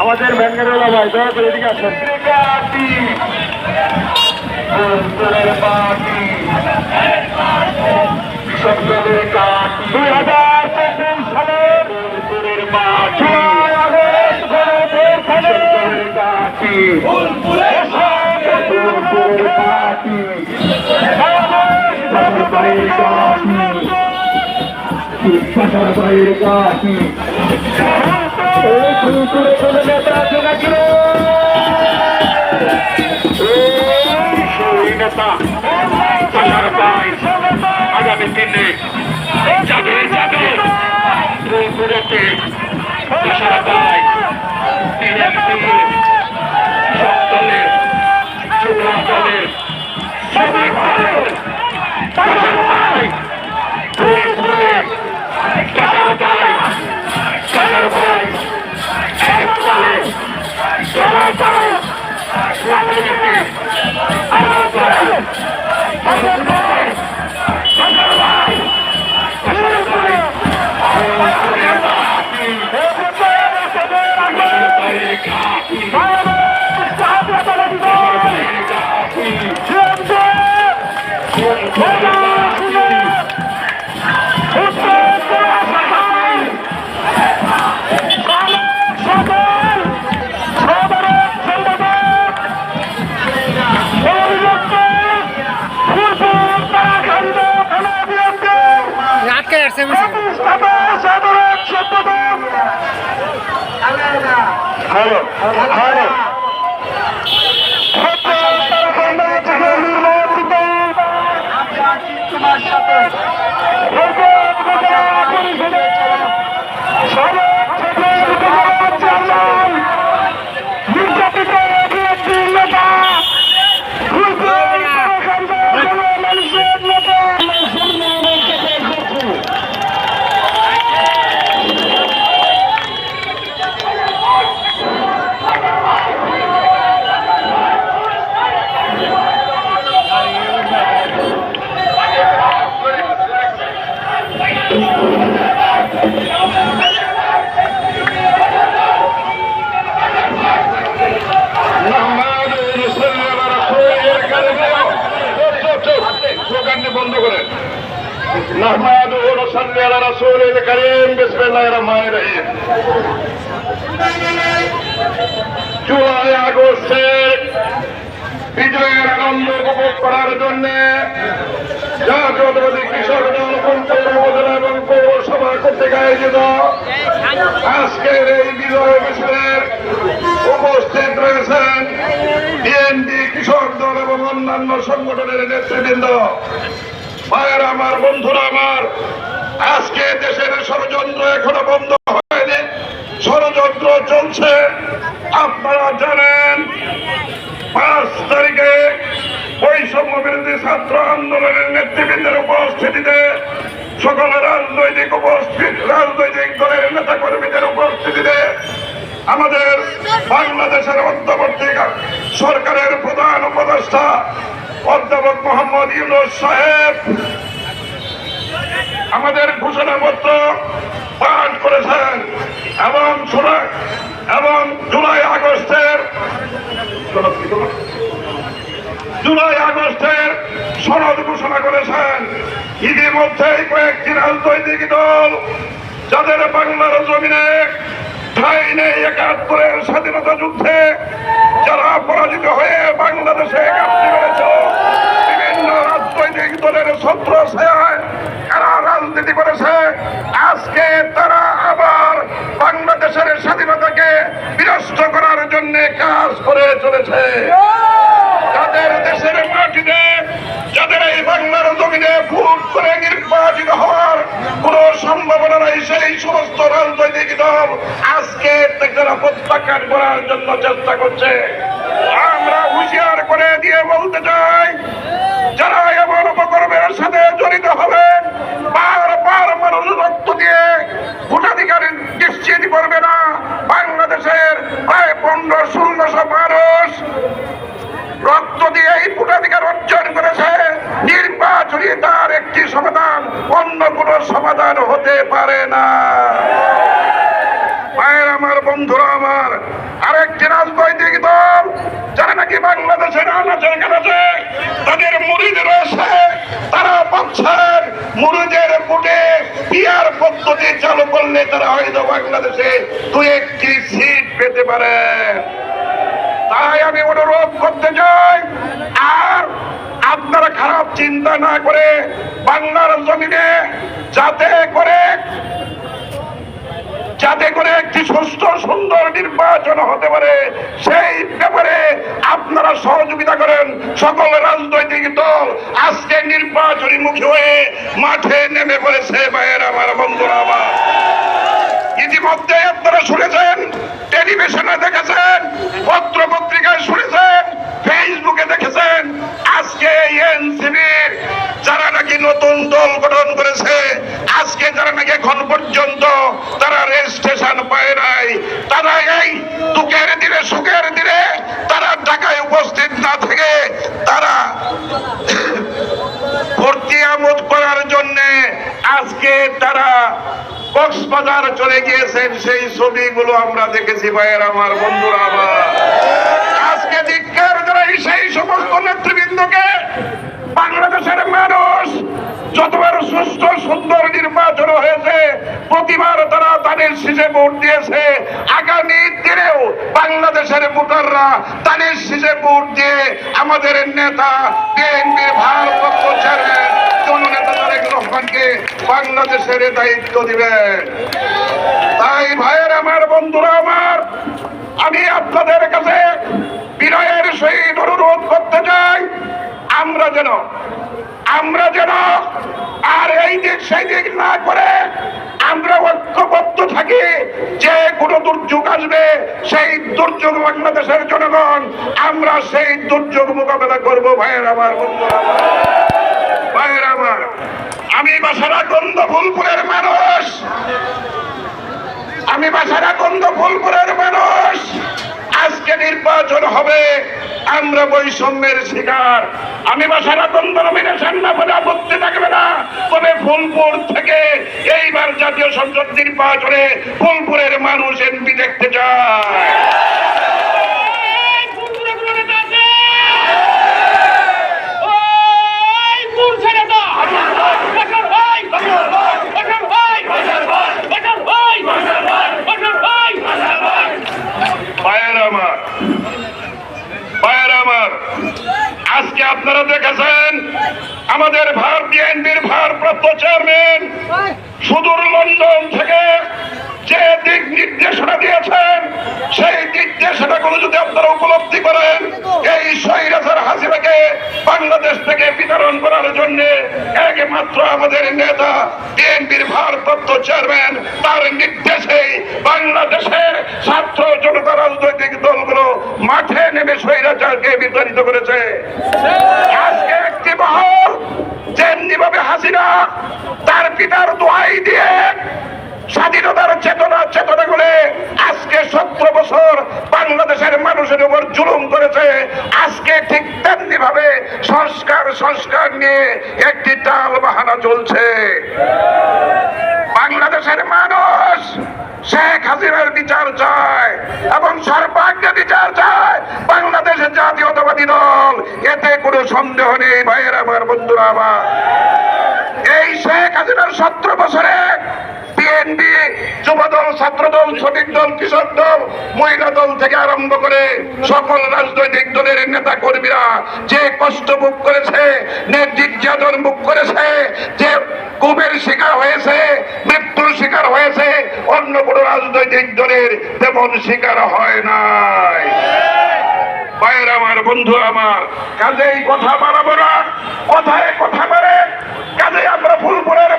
আমাদের ব্যাঙ্গারোলা ভাই দয়া করে এদিকে আসেন। দুই হাজার গণভোট নেতা আগামী দিনে যাবে যাবে ফুলপুরেতে সারা পায় বিএনপি সব দলের هاني জুলাই বিজয়ের আনন্দ উপভোগ করার জন্য কৃষক দল কুলপুর উপজেলা এবং পৌরসভা আজকের এই বিজয় মিছিলের উপস্থিত রয়েছেন বিএনপি কৃষক দল এবং অন্যান্য সংগঠনের নেতৃবৃন্দ। মায়ের আমার বন্ধুরা, আমার আজকে দেশের ষড়যন্ত্র এখনও বন্ধ হয়নি। ষড়যন্ত্র চলছে। আপনারা জানেন, পাঁচ তারিখে বৈষম্য বিরোধী ছাত্র আন্দোলনের নেতৃবৃন্দের উপস্থিতিতে সকল রাজনৈতিক উপস্থিত, রাজনৈতিক দলের নেতা কর্মীদের উপস্থিতিতে আমাদের বাংলাদেশের অন্তর্বর্তী সরকারের প্রধান উপদেষ্টা অধ্যাপক মোহাম্মদ ইউনুস সাহেব আমাদের ঘোষণাপত্র পাঠ করেছেন এবং এবং জুলাই আগস্টের জুলাই আগস্টের সনদ ঘোষণা করেছেন। ইতিমধ্যেই কয়েকটি রাজনৈতিক দল যাদের বাংলার জমিনে ঠাই নেই একাত্তরের স্বাধীনতা যুদ্ধে, যারা পরাজিত হয়ে বাংলাদেশে ঘাটতি করেছিল বিভিন্ন রাজনৈতিক দলের ছত্র এরা রাজনীতি করেছে। আজকে তারা আবার বাংলাদেশের স্বাধীনতাকে বিনষ্ট করার জন্য কাজ করে চলেছে। যাদের দেশের মাটিতে, যাদের এই বাংলার জমিনে ভোট করে নির্বাচিত হওয়ার কোন সম্ভাবনা নাই, সেই সমস্ত রাজনৈতিক দল আজকে তারা প্রত্যাখ্যান করার জন্য চেষ্টা করছে। আমরা হুঁশিয়ার করে দিয়ে বলতে চাই, যারা এমন সাথে জড়িত মানুষ রক্ত দিয়ে এই তার একটি সমাধান, অন্য কোনো সমাধান হতে পারে না। আমার, বন্ধুরা আমার, আরেকটি রাজনৈতিক দল, যারা নাকি বাংলাদেশের আনাচের কাছে তাদের মুরিদ রয়েছে তারা বলছেন মুরিদের বুটে বিয়ার পদ্ধতি চালু করলে তারা হয়তো বাংলাদেশে দু একটি সিট পেতে পারে। তাই আমি অনুরোধ করতে চাই, আর আপনারা খারাপ চিন্তা না করে বাংলার জমিনে যাতে করে যাতে করে একটি সুস্থ, সুন্দর নির্বাচন হতে পারে, সেই ব্যাপারে আপনারা সহযোগিতা করেন সকল রাজনৈতিক দল। আজকে নির্বাচনী মুখী হয়ে মাঠে নেমে পড়েছে ভাইয়ের আমার বন্ধুরা আমার ইতিমধ্যে আপনারা শুনেছেন টেলিভিশনে দেখেছেন পত্র পত্রিকায় শুনেছেন ফেসবুকে দেখেছেন আজকে এনসিবির যারা নাকি নতুন দল গঠন করেছে। আজকে যারা নাকি এখন পর্যন্ত তারা রেজিস্ট্রেশন পায় নাই, তারা এই দুঃখের দিনে, সুখের দিনে তারা ঢাকায় উপস্থিত না থেকে তারা ভর্তি আমোদ করার জন্য আজকে তারা চলে সেই ছবিগুলো আমরা দেখেছি, ভাইয়ের, আমার আজকে সেই নেতৃবৃন্দকে বাংলাদেশের যতবার সুস্থ সুন্দর নির্বাচন হয়েছে। প্রতিবার তারা তাদের শীষে ভোট দিয়েছে। আগামী দিনেও বাংলাদেশের ভোটাররা তাদের শীষে ভোট দিয়ে আমাদের নেতা, বিএনপির ভারপ্রাপ্ত চেয়ারম্যান জননেতা তারেক রহমানকে বাংলাদেশের দায়িত্ব দিবেন। তাই ভাইয়ের আমার, বন্ধুরা আমার, আমি আপনাদের কাছে বিনয়ের সহিত অনুরোধ করতে চাই, আমরা যেন আমরা যেন আর এই দিক সেই দিক না করে আমরা ঐক্যবদ্ধ থাকি, যে কোনো দুর্যোগ আসবে, সেই দুর্যোগ বাংলাদেশের জনগণ, আমরা সেই দুর্যোগ মোকাবেলা করব, ভাইয়ের আমার। ভাইয়ের আমার আমি বাসারা গন্ধ ফুলপুরের মানুষ আমি বাসারা গন্ধ ফুলপুরের মানুষ আজকে নির্বাচন হবে, আমরা বৈষম্যের শিকার। আমি বা সারাতন নমিনেশন না বলে আপত্তি থাকবে না। তবে ফুলপুর থেকে এইবার জাতীয় সংসদ নির্বাচনে ফুলপুরের মানুষ এমপি দেখতে চায়। আজকে আপনারা দেখেছেন আমাদের ভার, বিএনপির ভারপ্রাপ্ত চেয়ারম্যান সুদূর লন্ডন থেকে যে দিক নির্দেশনা দিয়েছেন, সেই নির্দেশনাগুলো যদি আপনারা উপলব্ধি করেন, এই হাসিনাকে বাংলাদেশ থেকে বিতরণ করার জন্য একমাত্র আমাদের নেতা বিএনপির ভারপ্রাপ্ত চেয়ারম্যান, তার নির্দেশে বাংলাদেশের ছাত্র জনতা রাজনৈতিক দলগুলো মাঠে নেমে স্বৈরাচারকে বিতাড়িত করেছে। আজকে একটি মহল যেমনি ভাবে হাসিনা তার পিতার দোহাই দিয়ে স্বাধীনতার চেতনা চেতনা করে আজকে সতেরো বছর বাংলাদেশের মানুষের উপর জুলুম করেছে। আজকে ঠিক তেমনি ভাবে সংস্কার সংস্কার নিয়ে একটি টাল বাহানা চলছে। বাংলাদেশের মানুষ শেখ হাসিনার বিচার চায় এবং সর্বাগ্রে বিচার চায় বাংলাদেশের জাতীয়তাবাদী দল। এতে কোনো সন্দেহ নেই ভাইয়ের আমার, বন্ধুরা আমার। এই শেখ হাসিনার সতেরো বছরে বিএনপি যুব দল ছাত্র দল শ্রমিক দল, কৃষক দল, মহিলা দল থেকে আরম্ভ করে সকল রাজনৈতিক দলের নেতা কর্মীরা যে কষ্ট ভোগ করেছে নির্যাতন ভোগ করেছে, যে কুবের শিকার হয়েছে মৃত্যুর শিকার হয়েছে, অন্য কোনো রাজনৈতিক দলের তেমন শিকার হয় নাই। ভাইয়ের আমার, বন্ধু আমার, কাজেই কথা বাড়াবো না, কথায় কথা বাড়ে কাজে আমরা ফুলপুরের